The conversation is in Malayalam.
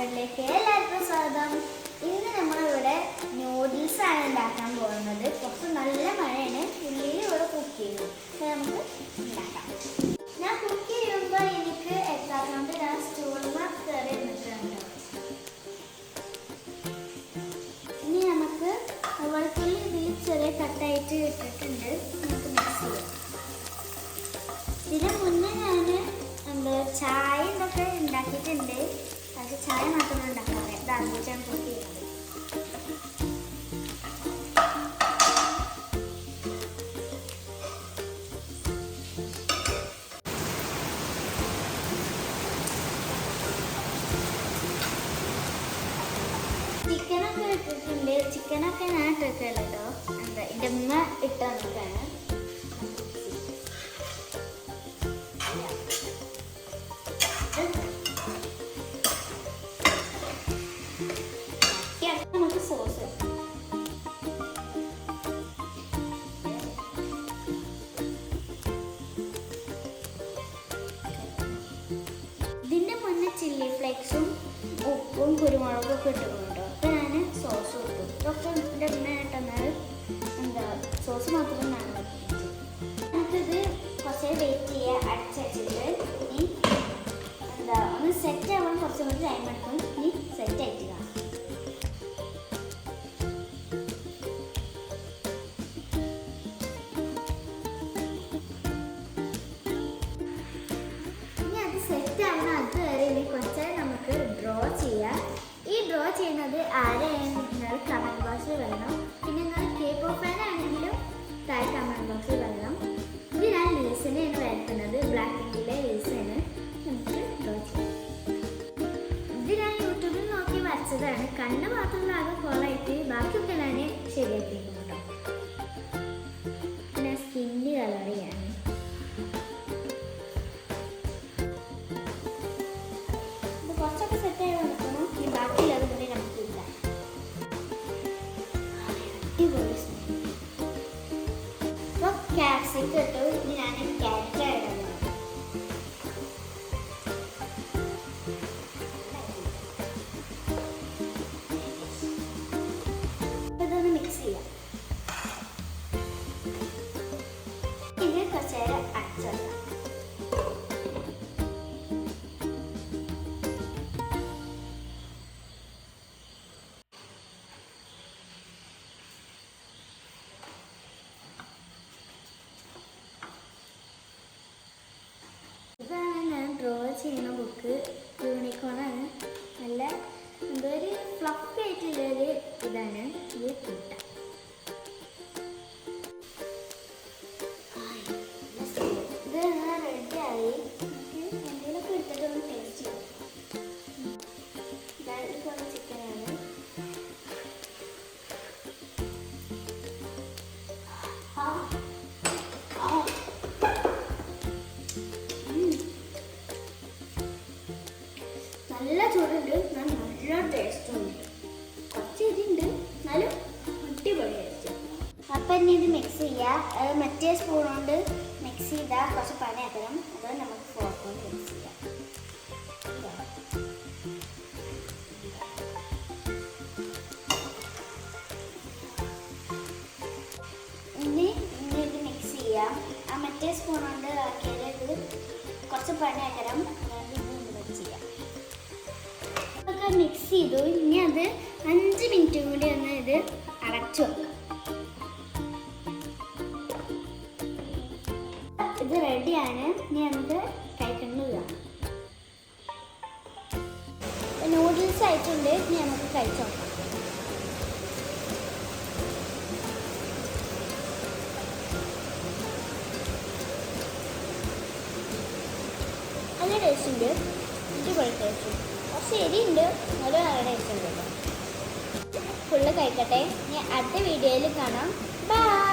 വേൾഡിലേക്ക് എല്ലാവർക്കും സ്വാഗതം. ഇന്ന് നമ്മളിവിടെ നൂഡിൽസ് ആണ് ഉണ്ടാക്കാൻ പോകുന്നത്. കുറച്ച് നല്ല മഴയാണ്. ഉള്ളിൽ ഇവിടെ കുക്ക് ചെയ്യുന്നു നമുക്ക് ഉണ്ടാക്കാം. ഞാൻ കുക്ക് ചെയ്യുമ്പോൾ എനിക്ക് എത്താറുണ്ട് ഞാൻ സ്റ്റൂളിൽ കയറി നിൽക്കുന്നുണ്ട് ഇനി നമുക്ക് വെളുത്തുള്ളി ഇതിൽ ചെറിയ കട്ടായിട്ട് ഇട്ടിട്ടുണ്ട്. നമുക്ക് മിക്സ് ചെയ്യാം. ഇതിന് മുന്നേ ഞാൻ എന്താ ചായ ഇതൊക്കെ ഉണ്ടാക്കിയിട്ടുണ്ട്? പക്ഷെ ചായ മാത്രമേ ഉണ്ടാക്കാറ് ഇത് ആദ്യമായിട്ടാണ് കുക്ക് ചെയ്യുന്നത് ചിക്കനൊക്കെ ഇട്ടിട്ടുണ്ട് ചിക്കനൊക്കെ ഞാൻ ഇട്ടിട്ടില്ല കേട്ടോ ഉപ്പും ഇട്ടിട്ടുണ്ട് ഒക്കെ ഇട്ടിട്ടുണ്ടോ. അപ്പൊ ഞാൻ സോസ് കൊടുത്തു. ഇതൊക്കെ എന്റെ ഉമ്മയായിട്ടെന്നാൽ എന്താ സോസ് മാത്രം ഞാൻ നമുക്കിത് കുറച്ച് വെയിറ്റ് ചെയ്യുക അടച്ചടിച്ചിട്ട് വരച്ചതാണ് കണ്ണ് മാത്രം ആകെ കോളായിട്ട് ബാക്കിയൊക്കെ ഞാൻ ശരിയാക്കിയിരുന്നു കേട്ടോ പിന്നെ സ്കിന്ന് കളർ ചെയ്യാണ് കുറച്ചൊക്കെ സെറ്റ് ആയി ഈ ബാക്കിയുള്ളത് കൂടി നമുക്ക് ഇല്ല അടിപൊളി അപ്പോൾ ക്യാപ്സിക്കം ഇട്ടു. ഇനി ഞാൻ ക്യാരറ്റ് ചെയ്യുന്ന ബുക്ക് യൂണിക്കോണാണ് നല്ല എന്തോ ഒരു ഫ്ലഫ് ആയിട്ടുള്ളൊരു ഇതാണ് ഈ കൂട്ട. ഇത് റെഡിയായി നല്ല ചൂടുണ്ട്. നല്ല ടേസ്റ്റും ഉണ്ട്. കുറച്ച് ഇതുണ്ട്. എന്നാലും അടിപൊളിയായിരിക്കും അപ്പം ഇനി ഇത് മിക്സ് ചെയ്യുക അത് മറ്റേ സ്പൂൺ കൊണ്ട് മിക്സ് ചെയ്താൽ കുറച്ച് പണിയാക്കണം അത് നമുക്ക് ഫോർക്ക് കൊണ്ട് മിക്സ് ചെയ്യാം. ആ മറ്റേ സ്പൂൺ കൊണ്ട് ആക്കിയാൽ ഇത് കുറച്ച് പണിയാക്കണം ഒക്കെ മിക്സ് ചെയ്തു. ഇനി അത് അഞ്ച് മിനിറ്റും കൂടി ഒന്ന് ഇത് അടച്ചു വെക്കാം. ഇത് റെഡിയാണ് ഇനി നമുക്ക് കഴിക്കുന്നതാണ് നൂഡിൽസ് ആയിട്ടുണ്ട്. ഇനി നമുക്ക് കഴിച്ചു നോക്കാം. നല്ല ടേസ്റ്റ് ഉണ്ട്. ഇത് കുറച്ച് എരിയുണ്ട് ഓരോ ടേസ്റ്റ് ഉണ്ട് ഫുള്ള് കഴിക്കട്ടെ. ഇനി അടുത്ത വീഡിയോയിൽ കാണാം. ബൈ